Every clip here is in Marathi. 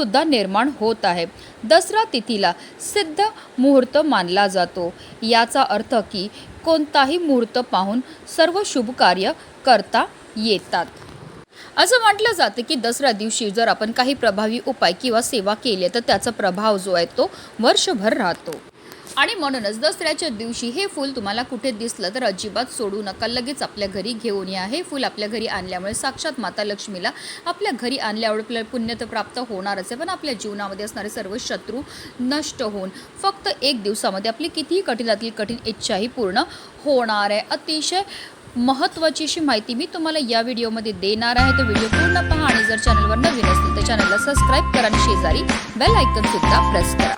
सुद्धा निर्माण होत आहे. दसरा तिथीला सिद्ध मुहूर्त मानला जातो. याचा अर्थ की कोणताही मुहूर्त पाहून सर्व शुभ कार्य करता येतात. असं म्हटलं जातं की दसऱ्या दिवशी जर आपण काही प्रभावी उपाय किंवा सेवा केली तर त्याचा प्रभाव जो आहे तो वर्षभर राहतो. आणि म्हणूनच दसऱ्याच्या दिवशी हे फूल तुम्हाला कुठे दिसलं तर अजिबात सोडू नका. लगेच आपल्या घरी घेऊन या. हे फूल आपल्या घरी आणल्यामुळे साक्षात माता लक्ष्मीला आपल्या घरी आणल्यावर आपल्याला पुण्य तर प्राप्त होणारच आहे. पण आपल्या जीवनामध्ये असणारे सर्व शत्रू नष्ट होऊन फक्त एक दिवसामध्ये आपली कितीही कठीणातील कठीण इच्छाही पूर्ण होणार आहे. अतिशय महत्त्वाची अशी माहिती मी तुम्हाला या व्हिडिओमध्ये देणार आहे. तर व्हिडिओ पूर्ण पहा आणि जर चॅनलवर नवीन असतील तर चॅनलला सबस्क्राईब करा आणि शेजारी बेल आयकन सुद्धा प्रेस करा.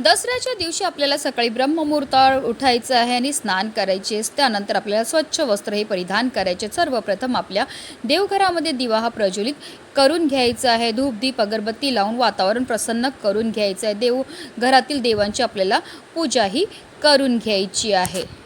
दसऱ्याच्या दिवशी आपल्याला सकाळी ब्रह्ममुहूर्तावर उठायचं आहे आणि स्नान करायचे त्यानंतर आपल्याला स्वच्छ वस्त्र हे परिधान करायचे. सर्वप्रथम आपल्या देवघरामध्ये दिवा हा प्रज्वलित करून घ्यायचा आहे. धूप दीप अगरबत्ती लावून वातावरण प्रसन्न करून घ्यायचं आहे. देव घरातील देवांची आपल्याला पूजाही करून घ्यायची आहे.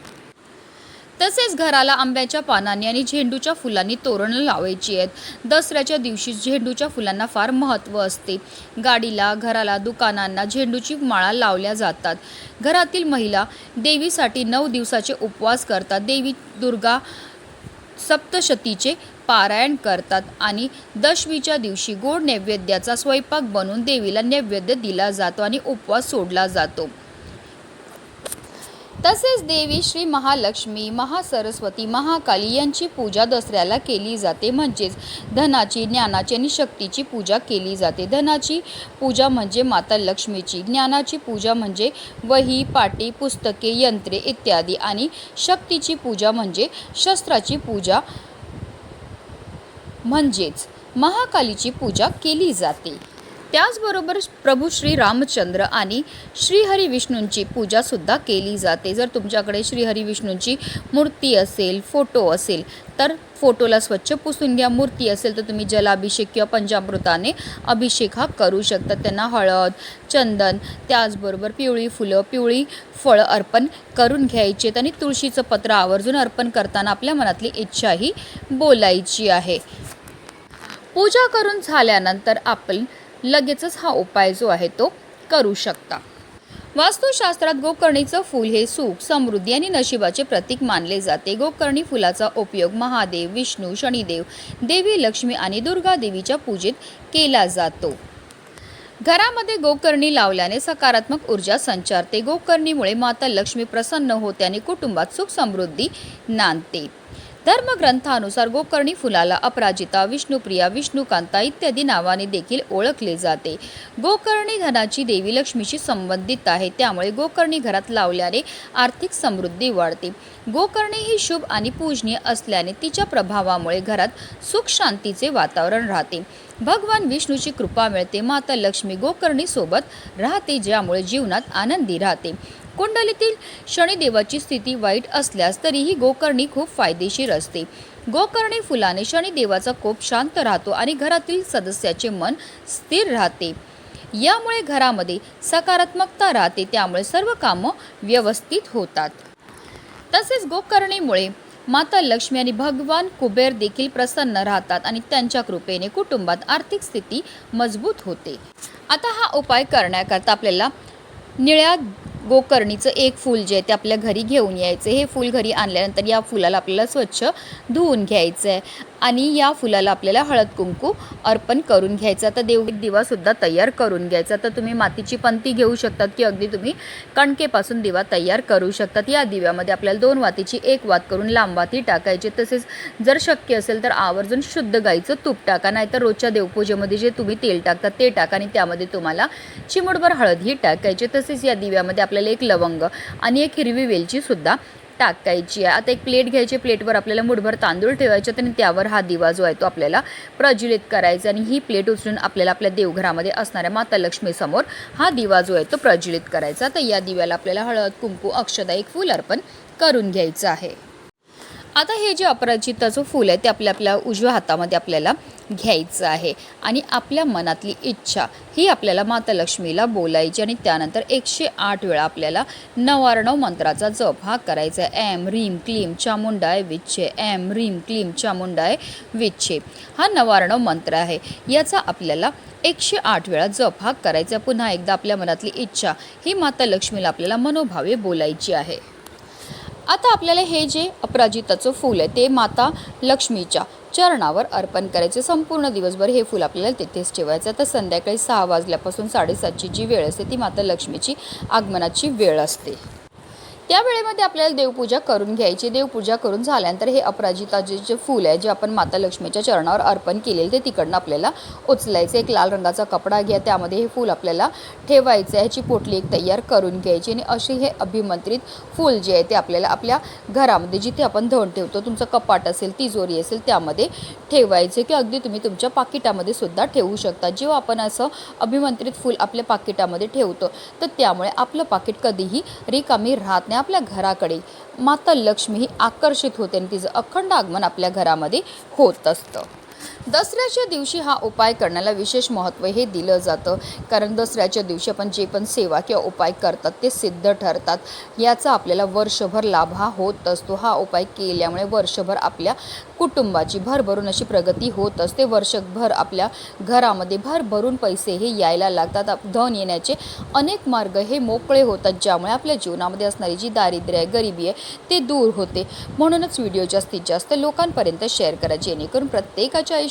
तसेच घराला आंब्याच्या पानांनी आणि झेंडूच्या फुलांनी तोरणं लावायची आहेत. दसऱ्याच्या दिवशी झेंडूच्या फुलांना फार महत्त्व असते. गाडीला घराला दुकानांना झेंडूची माळा लावल्या जातात. घरातील महिला देवीसाठी नऊ दिवसाचे उपवास करतात. देवी दुर्गा सप्तशतीचे पारायण करतात आणि दशमीच्या दिवशी गोड नैवेद्याचा स्वयंपाक बनवून देवीला नैवेद्य दिला जातो आणि उपवास सोडला जातो. तसेच देवी श्री महालक्ष्मी महासरस्वती महाकाली यांची पूजा दसऱ्याला केली जाते. म्हणजेच धनाची ज्ञानाची आणि शक्तीची पूजा केली जाते. धनाची पूजा म्हणजे माता लक्ष्मीची ज्ञानाची पूजा म्हणजे वही पाटी पुस्तके यंत्रे इत्यादी आणि शक्तीची पूजा म्हणजे शस्त्राची पूजा म्हणजेच महाकालीची पूजा केली जाते. त्याचबरोबर प्रभू श्री रामचंद्र आणि श्रीहरी विष्णूंची पूजासुद्धा केली जाते. जर तुमच्याकडे श्रीहरी विष्णूंची मूर्ती असेल फोटो असेल तर फोटोला स्वच्छ पुसून घ्या. मूर्ती असेल तर तुम्ही जलाभिषेक किंवा पंचामृताने अभिषेक हा करू शकता. त्यांना हळद चंदन त्याचबरोबर पिवळी फुलं पिवळी फळं अर्पण करून घ्यायचे आणि तुळशीचं पत्र आवर्जून अर्पण करताना आपल्या मनातली इच्छाही बोलायची आहे. पूजा करून झाल्यानंतर आपण लगेचच हा उपाय जो आहे तो करू शकता. वास्तुशास्त्रात गोकर्णीचं फूल हे सुख समृद्धी आणि नशिबाचे प्रतीक मानले जाते. गोकर्णी फुलाचा उपयोग महादेव विष्णू शनिदेव देवी लक्ष्मी आणि दुर्गा देवीच्या पूजेत केला जातो. घरामध्ये गोकर्णी लावल्याने सकारात्मक ऊर्जा संचारते. गोकर्णीमुळे माता लक्ष्मी प्रसन्न होते आणि कुटुंबात सुख समृद्धी नांदते. धर्मग्रंथानुसार गोकर्णी फुलाला अपराजिता विष्णुप्रिया विष्णुकांता इत्यादी नावाने देखील ओळखले जाते. गोकर्णी धनाची देवी लक्ष्मीशी संबंधित आहे त्यामुळे गोकर्णी घरात लावल्याने आर्थिक समृद्धी वाढते. गोकर्णी ही शुभ आणि पूजनीय असल्याने तिच्या प्रभावामुळे घरात सुख शांतीचे वातावरण राहते. भगवान विष्णूची कृपा मिळते माता लक्ष्मी गोकर्णीसोबत राहते ज्यामुळे जीवनात आनंदी राहते. कुंडलीतील शनिदेवाची स्थिती वाईट असल्यास तरीही गोकर्णी खूप फायदेशीर असते. गोकर्णी फुलाने शनिदेवाचा कोप शांत राहतो आणि घरातील सदस्याचे मन स्थिर राहते. यामुळे घरामध्ये सकारात्मकता राहते त्यामुळे सर्व कामं व्यवस्थित होतात. तसेच गोकर्णीमुळे माता लक्ष्मी आणि भगवान कुबेर देखील प्रसन्न राहतात आणि त्यांच्या कृपेने कुटुंबात आर्थिक स्थिती मजबूत होते. आता हा उपाय करण्याकरता आपल्याला निळ्या गोकर्णीचं एक फूल जे आहे ते आपल्या घरी घेऊन यायचं. हे फूल घरी आणल्यानंतर या फुलाला आपल्याला स्वच्छ धुवून घ्यायचं आहे. आणि या फुलाला आपल्याला हळद कुंकू अर्पण करून घ्यायचा. तर देव दिवासुद्धा तयार करून घ्यायचा. तर तुम्ही मातीची पंती घेऊ शकतात की अगदी तुम्ही कणकेपासून दिवा तयार करू शकतात. या दिव्यामध्ये आपल्याला दोन वातीची एक वात करून लांब वाती टाकायची. तसेच जर शक्य असेल तर आवर्जून शुद्ध गाईचं तूप टाका. नाहीतर रोजच्या देवपूजेमध्ये जे तुम्ही तेल टाकतात ते टाका आणि त्यामध्ये तुम्हाला चिमूटभर हळदही टाकायची. तसेच या दिव्यामध्ये आपल्याला एक लवंग आणि एक हिरवी वेलची सुद्धा टाकायची आहे. आता एक प्लेट घ्यायची प्लेटवर आपल्याला मुठभर तांदूळ ठेवायचे आणि त्यावर हा दिवा जो आहे तो आपल्याला प्रज्वलित करायचा आणि ही प्लेट उचलून आपल्याला आपल्या देवघरामध्ये असणाऱ्या माता लक्ष्मीसमोर हा दिवा जो आहे तो प्रज्वलित करायचा तर या दिव्याला आपल्याला हळद कुंकू अक्षदा एक फूल अर्पण करून घ्यायचं आहे. आता हे जे अपराजिताचं फूल आहे ते आपल्या आपल्या उजव्या हातामध्ये आपल्याला घ्यायचं आहे. आणि आपल्या मनातली इच्छा ही आपल्याला माता लक्ष्मीला बोलायची आणि त्यानंतर एकशे आठ वेळा आपल्याला नवार्णव मंत्राचा जप हा करायचा आहे. एम रीम क्लीम चामुंडाय विच्छे. एम रीम क्लीम चामुंडाय विच्छे. हा नवार्णव मंत्र आहे. याचा आपल्याला एकशे आठ वेळा जप हा करायचा पुन्हा एकदा आपल्या मनातली इच्छा ही माता लक्ष्मीला आपल्याला मनोभावे बोलायची आहे. आता आपल्याला हे जे अपराजिताचं फूल आहे ते माता लक्ष्मीच्या चरणावर अर्पण करायचे. संपूर्ण दिवसभर हे फूल आपल्याला तिथेच ठेवायचं. तर संध्याकाळी सहा वाजल्यापासून साडेसातची जी वेळ असते ती माता लक्ष्मीची आगमनाची वेळ असते. त्या वेळेमध्ये आपल्याला देवपूजा करून घ्यायची. देवपूजा करून झाल्यानंतर हे अपराजिता जे जे फूल आहे जे आपण माता लक्ष्मीच्या चरणावर अर्पण केलेलं ते तिकडनं आपल्याला उचलायचं. एक लाल रंगाचा कपडा घ्या त्यामध्ये हे फूल आपल्याला ठेवायचं आहे. ह्याची पोटली एक तयार करून घ्यायची आणि असे हे अभिमंत्रित फूल जे आहे ते आपल्याला आपल्या घरामध्ये जिथे आपण धन ठेवतो तुमचं कपाट असेल तिजोरी असेल त्यामध्ये ठेवायचे की अगदी तुम्ही तुमच्या पाकिटामध्ये सुद्धा ठेवू शकता. जेव्हा आपण असं अभिमंत्रित फूल आपल्या पाकिटामध्ये ठेवतो तर त्यामुळे आपलं पाकिट कधीही रिकामी राहत नाही. आपल्या घराकडे. माता लक्ष्मी ही आकर्षित होते आणि तिचं अखंड आगमन आपल्या घरामध्ये होत असतं. दसऱ्याच्या दिवशी हा उपाय करण्याला विशेष महत्त्व हे दिलं जातं. कारण दसऱ्याच्या दिवशी आपण जे पण सेवा किंवा उपाय करतात ते सिद्ध ठरतात. याचा आपल्याला वर्षभर लाभ हा होत असतो. हा उपाय केल्यामुळे वर्षभर आपल्या कुटुंबाची भरभरून अशी प्रगती होत असते. वर्षभर आपल्या घरामध्ये भरभरून पैसे हे यायला लागतात. धन येण्याचे अनेक मार्ग हे मोकळे होतात ज्यामुळे आपल्या जीवनामध्ये असणारी जी दारिद्र्य आहे गरिबी आहे ते दूर होते. म्हणूनच व्हिडिओ जास्तीत जास्त लोकांपर्यंत शेअर करा जेणेकरून प्रत्येकाच्या